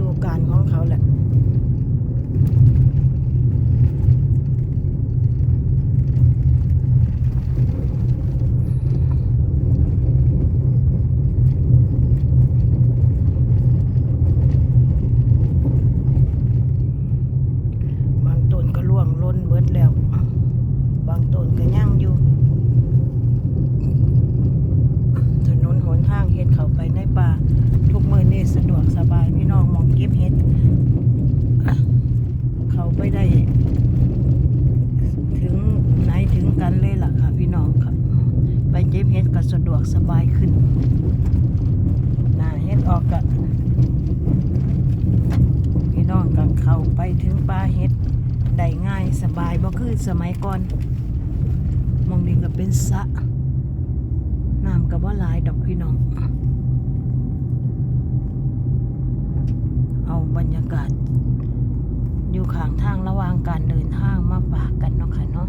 ดูการของเขาแหละายขึ้นน่าเฮ็ดออกกะพี่น้องก็เข้าไปถึงป่าเฮ็ดได้ง่ายสบายบ่คือสมัยก่อนมองนี้ก็เป็นสะน้ำก็บ่หลายดอกพี่น้อง เอาบรรยากาศ อยู่ข้างทางระหว่างการเดินทางมาฝากกันเนาะค่ะเนาะ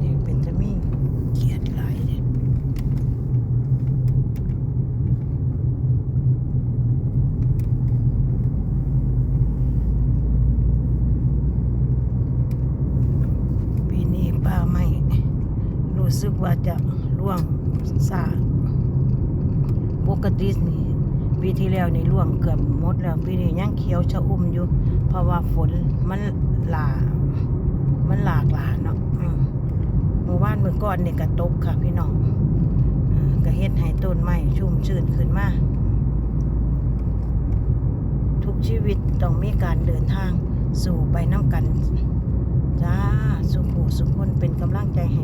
นี่เป็นจะมีเขียดหลายเลย ป้าไม่รู้สึกว่าจะล่วงซาปกตินี่ปีที่แล้วนี่ล่วงเกือบหมดแล้วปีนี้ยังเขียวชะอุ่มอยู่ เพราะว่าฝนมันหลามันหลากหลาเนาะอืมเมื่อวานเมื่อก่อนนี่ก็ตกค่ะ พี่น้องอ่าก็เฮ็ดให้ต้นไม้ชุ่มชื่นขึ้นมาทุกชีวิตต้องมีการเดินทางสู่ไปน้ำกัน จ้า สุขูสุขคนเป็นกำลังใจให้